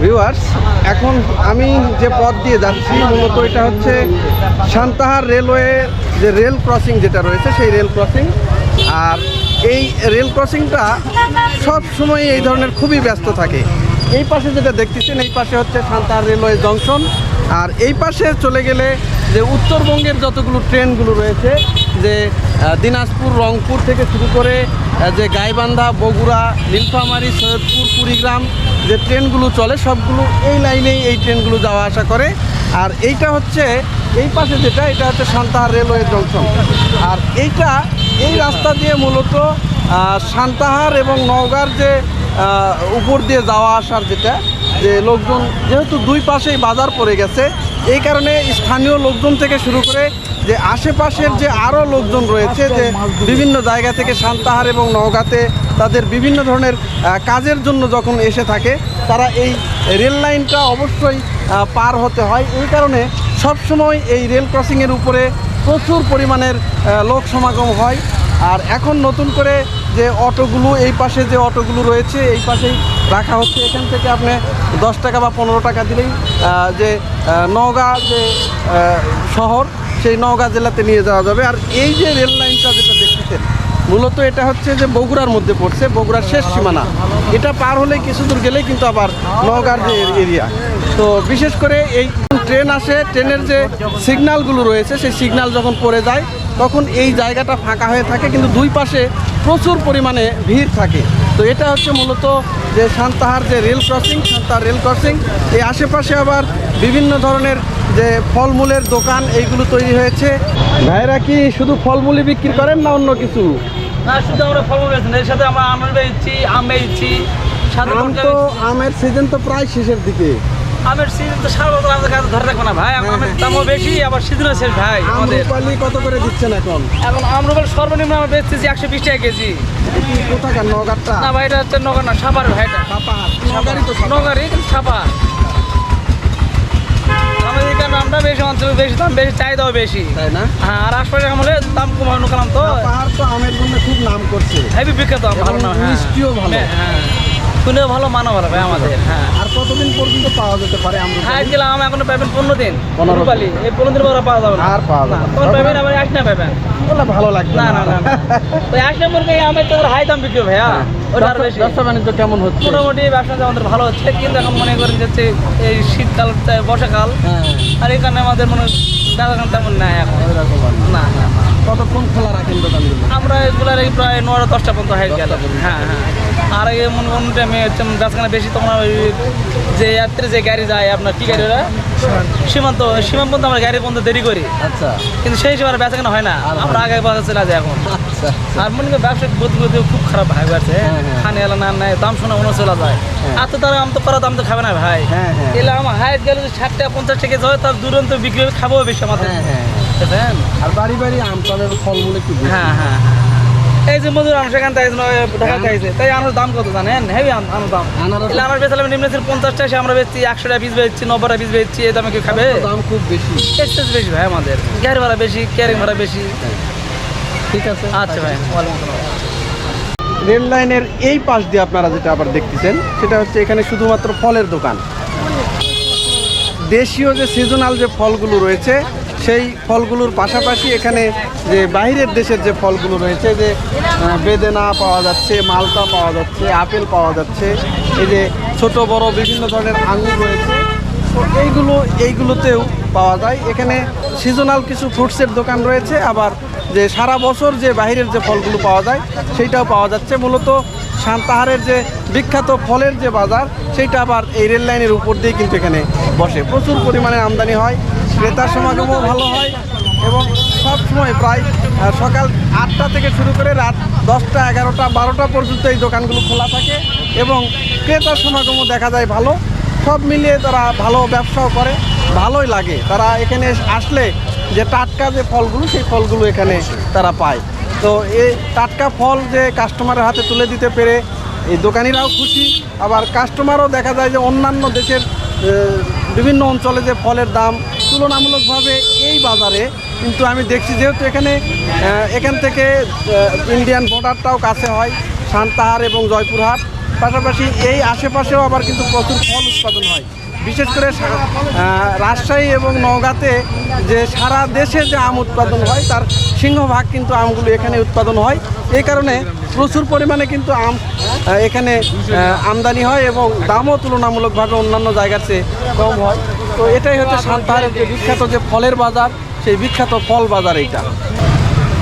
Viewers এখন আমি যে পথ দিয়ে যাচ্ছি, মূলত এটা হচ্ছে সান্তাহার রেলওয়ে, যে রেল ক্রসিং যেটা রয়েছে, সেই রেল ক্রসিং। আর এই রেল ক্রসিংটা সব সময় এই ধরনের খুবই ব্যস্ত থাকে। এই পাশে যেটা দেখতেছেন, এই পাশে হচ্ছে সান্তাহার রেলওয়ে জংশন। আর এই পাশে চলে গেলে যে উত্তরবঙ্গের যতগুলো ট্রেনগুলো রয়েছে, যে দিনাজপুর, রংপুর থেকে শুরু করে যে গাইবান্ধা, বগুড়া, নীলফামারী, সৈয়দপুর, কুড়িগ্রাম যে ট্রেনগুলো চলে, সবগুলো এই লাইনেই এই ট্রেনগুলো যাওয়া আসা করে। আর এইটা হচ্ছে, এই পাশে যেটা, এটা হচ্ছে সান্তাহার রেলওয়ে জংশন। আর এইটা, এই রাস্তা দিয়ে মূলত সান্তাহার এবং নওগাঁর যে উপর দিয়ে যাওয়া আসার যেটা যে লোকজন যেহেতু দুই পাশেই বাজার পড়ে গেছে, এই কারণে স্থানীয় লোকজন থেকে শুরু করে যে আশেপাশের যে আরও লোকজন রয়েছে, যে বিভিন্ন জায়গা থেকে সান্তাহার এবং নওগাঁতে তাদের বিভিন্ন ধরনের কাজের জন্য যখন এসে থাকে, তারা এই রেল লাইনটা অবশ্যই পার হতে হয়। এই কারণে সবসময় এই রেল ক্রসিংয়ের উপরে প্রচুর পরিমাণের লোক সমাগম হয়। আর এখন নতুন করে যে অটোগুলো, এই পাশে যে অটোগুলো রয়েছে, এই পাশেই রাখা হচ্ছে। এখান থেকে আপনি দশ টাকা বা পনেরো টাকা দিলেই যে নওগাঁ যে শহর, সেই নওগাঁ জেলাতে নিয়ে যাওয়া যাবে। আর এই যে রেল লাইনটা যেটা দেখতেছেন, মূলত এটা হচ্ছে যে বগুড়ার মধ্যে পড়ছে, বগুড়ার শেষ সীমানা। এটা পার হলে কিছু দূর গেলেই কিন্তু আবার নওগাঁর যে এরিয়া। তো বিশেষ করে এই ট্রেন আসে, ট্রেনের যে সিগনালগুলো রয়েছে, সেই সিগনাল যখন পড়ে যায় তখন এই জায়গাটা ফাঁকা হয়ে থাকে কিন্তু দুই পাশে প্রচুর পরিমাণে ভিড় থাকে। তো এটা হচ্ছে মূলত যে সান্তাহার যে rail crossing Santahar rail crossing এই আশেপাশে আবার বিভিন্ন ধরনের যে ফলমূলের দোকান এইগুলো তৈরি হয়েছে। ভাইরা কি শুধু ফলমূলই বিক্রি করেন না অন্য কিছু? না শুধু আমরা ফল বেচছি এর সাথে আমরা আম বেচছি আম বেচছি আম তো আমের সিজন তো প্রায় শেষের দিকে। আমের সিজন তো সারা বছর আমাদের কাছে ধরে রাখব না ভাই। হ্যাঁ, আমের হ্যাঁ। দামও বেশি আবার সিজনও শেষ ভাই আমাদের। আমরুপালি কত করে দিচ্ছেন এখন? এখন আমরুপাল সর্বনিম্ন আমরা বেচতেছি একশো বিশ টাকা কেজি। কোথাকার নগারটা? না ভাই এটা হচ্ছে নগর না সাপার নগারই তো সাপাহার। নগরই কিন্তু সাপা আমাদের এখানে আমরা বেশি অঞ্চলে বেশি দাম বেশি চাহিদাও বেশি। তাই না? হ্যাঁ আর আশপাশে আমলে দাম কম হয় কালাম তো। পাহাড় তো আমের জন্য খুব নাম করছে। হেভি বিখ্যাত ভালো না হ্যাঁ। মিষ্টিও ভালো। হ্যাঁ। শুনেও ভালো মানও ভালো ভাই আমাদের হ্যাঁ। আর কতদিন পর্যন্ত পাওয়া যেতে পারে হাইট আমরুপালি গেলাম আম এখনও পাবেন পনেরো দিন। পনেরো। রূপালি এই পনেরো দিন পরে পাওয়া যাবে না। আর পাওয়া যাবে। তখন পাবেন আবার আস না পাবেন বলে ভালো লাগবে না। না না না তো আস নম্বরকে আমের তো হাই দাম বিক্রি হবে হ্যাঁ আর বেশি। ব্যবসা বাণিজ্য কেমন হচ্ছে? মোটামুটি ব্যবসা আমাদের ভালো হচ্ছে কিন্তু এখন মনে করেন যাচ্ছে এই শীতকাল বর্ষাকাল। হ্যাঁ। আর এই কারণে আমাদের মনে তেমন নাই এখন। না। না। কতক্ষণ খোলা রাখেন আমরা এগুলার প্রায় নটা দশটা পর্যন্ত হাইট গেল। হ্যাঁ হ্যাঁ। আর এই মনে অন্য টাইমে হচ্ছে বেশি তোমার ওই যে যাত্রী যে গাড়ি যায় আপনার কি গাড়ি ওরা সীমান্ত। সীমান্ত। পর্যন্ত আমরা গাড়ি পর্যন্ত দেরি করি। আচ্ছা। কিন্তু সেই হিসেবে আর বেচাকেনা হয় না। আমরা আগে বাজার চলে যাই এখন। আচ্ছা আর মনে করি ব্যবসায়িক গতিবিধি খুব খারাপ ভাই আছে হ্যাঁ, হ্যাঁ। খানে এলা না নাই দাম শোনা মনে চলে যায়। আর তো তারা আম তো করা দাম তো খাবে না ভাই। হ্যাঁ, হ্যাঁ। এলে আমার হাইট গেলে যদি ষাট টাকা পঞ্চাশ টাকা যায় তার দুরন্ত বিক্রি হবে খাব বেশি আমাদের। হ্যাঁ হ্যাঁ। আর বাড়ি বাড়ি আম ফলমূল একটু। হ্যাঁ হ্যাঁ। এই যে মজুর আম সেখান থেকে ঢাকা খাইছে তাই আনার দাম কত জানেন? হেভি আনার দাম। আনারস- আমার বেচালাম নিম্ন ছিল পঞ্চাশ টাকা আমরা বেচছি একশো টাকা পিস বেচছি নব্বই টাকা পিস বেচছি এই দামে কেউ খাবে? দাম খুব বেশি। এক্সেস বেশি ভাই আমাদের। গাড়ি ভাড়া বেশি ক্যারিং ভাড়া বেশি। ঠিক আছে। আচ্ছা ভাই রেল লাইনের এই পাশ দিয়ে আপনারা যেটা আবার দেখতেছেন সেটা হচ্ছে এখানে শুধুমাত্র ফলের দোকান। দেশীয় যে সিজনাল যে ফলগুলো রয়েছে সেই ফলগুলোর পাশাপাশি এখানে যে বাইরের দেশের যে ফলগুলো রয়েছে, যে বেদেনা পাওয়া যাচ্ছে, মালটা পাওয়া যাচ্ছে, আপেল পাওয়া যাচ্ছে, এই যে ছোট, বড় বিভিন্ন ধরনের আঙুর রয়েছে এইগুলো, এইগুলোতেও পাওয়া যায়। এখানে সিজনাল কিছু ফ্রুটসের দোকান রয়েছে, আবার যে সারা বছর যে বাইরের যে ফলগুলো পাওয়া যায়, সেইটাও পাওয়া যাচ্ছে। মূলত সান্তাহারের যে বিখ্যাত ফলের যে বাজার, সেইটা আবার এই রেল লাইনের উপর দিয়ে কিন্তু এখানে বসে। প্রচুর পরিমাণে আমদানি হয়, ক্রেতার সমাগমও ভালো হয় এবং সব সময় প্রায় সকাল আটটা থেকে শুরু করে রাত দশটা, এগারোটা, বারোটা পর্যন্ত এই দোকানগুলো খোলা থাকে এবং ক্রেতার সমাগমও দেখা যায় ভালো। সব মিলিয়ে তারা ভালো ব্যবসাও করে, ভালোই লাগে। তারা এখানে আসলে যে টাটকা যে ফলগুলো, সেই ফলগুলো এখানে তারা পায়। তো এই টাটকা ফল যে কাস্টমারের হাতে তুলে দিতে পেরে এই দোকানিরাও খুশি। আবার কাস্টমারও দেখা যায় যে অন্যান্য দেশের বিভিন্ন অঞ্চলে যে ফলের দাম তুলনামূলকভাবে এই বাজারে, কিন্তু আমি দেখছি যেহেতু এখানে এখান থেকে ইন্ডিয়ান বর্ডারটাও কাছে হয়, সান্তাহার এবং জয়পুরহাট। পাশাপাশি এই আশেপাশেও আবার কিন্তু প্রচুর ফল উৎপাদন হয়। বিশেষ করে রাজশাহী এবং নওগাঁতে যে সারা দেশে যে আম উৎপাদন হয়, তার সিংহভাগ কিন্তু আমগুলো এখানে উৎপাদন হয়। এই কারণে প্রচুর পরিমাণে কিন্তু আম এখানে আমদানি হয় এবং দামও তুলনামূলকভাবে অন্যান্য জায়গার চেয়ে কম হয়। তো এটাই হচ্ছে সান্তাহারের যে বিখ্যাত যে ফলের বাজার, সেই বিখ্যাত ফল বাজার এইটা।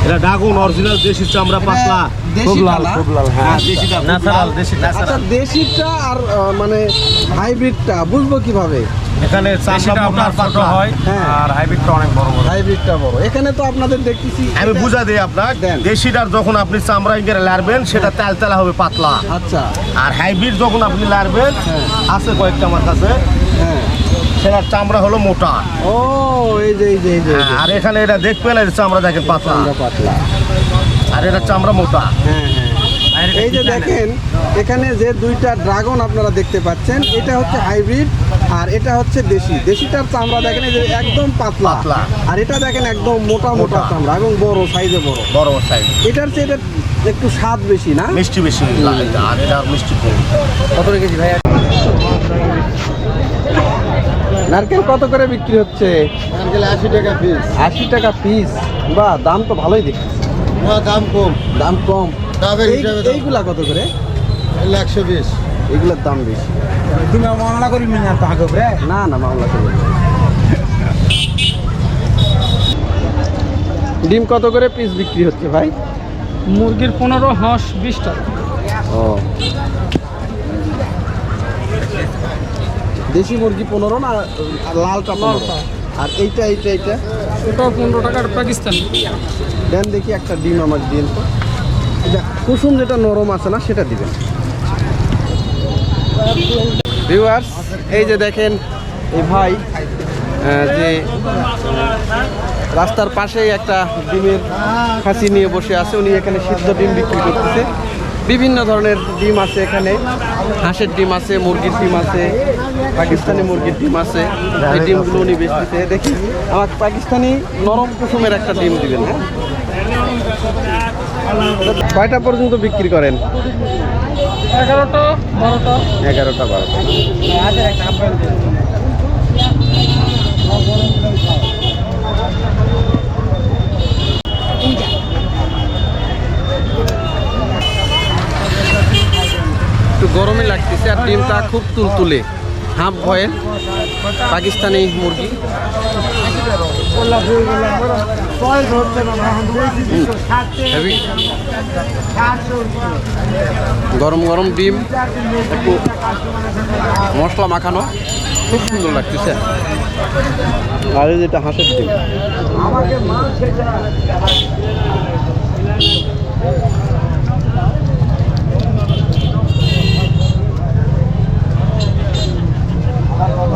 এটা ডাগুন অরিজিনাল দেশি চামড়া পাতলা। খুব লাল খুব লাল হ্যাঁ। দেশিটা ন্যাচারাল দেশি আচ্ছা দেশিটা আর মানে হাইব্রিডটা বুঝব কীভাবে? এখানে চামড়া আর পাতলা। হয় হ্যাঁ। আর হাইব্রিডটা অনেক বড় বড়। হাইব্রিডটা বড়। এখানে তো আপনাদের দেখতেছি আমি বুঝা দিই আপনার দেন। দেশিটার যখন আপনি চামড়া ইঙ্গেরে লাড়বেন সেটা তেল তেলা হবে পাতলা। আচ্ছা। আর হাইব্রিড যখন আপনি লাড়বেন হ্যাঁ। আছে কয়েকটা আমার কাছে। হ্যাঁ। সেটার চামড়া হলো মোটা। ও এই যে এই যে এই আর এখানে এটা দেখবেন এর চামড়া দেখেন পাতলা। পাতলা। আর এটা চামড়া মোটা। হ্যাঁ হ্যাঁ। এই যে দেখেন এখানে যে দুইটা ড্রাগন আপনারা দেখতে পাচ্ছেন এটা হচ্ছে হাইব্রিড আর এটা হচ্ছে দেশি। দেশিটার চামড়া দেখেন এই যে একদম পাতলা। পাতলা। আর এটা দেখেন একদম মোটা মোটা মোটা। চামড়া এবং বড় সাইজে বড়। বড় সাইজ। এটার চেয়ে এটা একটু স্বাদ বেশি না? মিষ্টি বেশি। লাগে আর এটা মিষ্টি কম। কত রেখেছি ভাই নারকেল কত করে বিক্রি হচ্ছে? নারকেল আশি টাকা পিস আশি টাকা পিস বা দাম তো ভালোই দেখছি। দাম কম। দাম কম। এইগুলা কত করে? একশো বিশ। এগুলোর দাম বেশি। তুমি মামলা করি না তো আগে রে? না না মামলা করবে না। ডিম কত করে পিস বিক্রি হচ্ছে ভাই? মুরগির পনেরো হাঁস বিশ টাকা। ও। দেশি মুরগি পনেরো না লালটা পনেরো? আর এইটা এইটা এইটা? ওটাও পনেরো টাকার পাকিস্তান। দেন দেখি একটা ডিম আমার দিন। তো এটা কুসুম যেটা নরম আছে না সেটা দিবেন। ভিউয়ার্স এই যে দেখেন এই ভাই যে রাস্তার পাশেই একটা ডিমের খাসি নিয়ে বসে আছে। উনি এখানে সিদ্ধ ডিম বিক্রি করতেছে। বিভিন্ন ধরনের ডিম আছে এখানে। হাঁসের ডিম আছে মুরগির ডিম আছে পাকিস্তানি মুরগির ডিম আছে। এই ডিমগুলো উনি বেচতেছে দেখি আমার পাকিস্তানি নরম কুসুমের একটা ডিম দিবেন হ্যাঁ? কয়টা পর্যন্ত বিক্রি করেন? এগারোটা বারোটা। এগারোটা বারোটা। গরমই লাগতেছে আর ডিমটা খুব তুলতুলে। হাফ ভয়েল পাকিস্তানি মুরগি। গরম গরম ডিম। একটু মশলা মাখানো। খুব সুন্দর লাগতেছে। আর যেটা হাঁসের ডিম।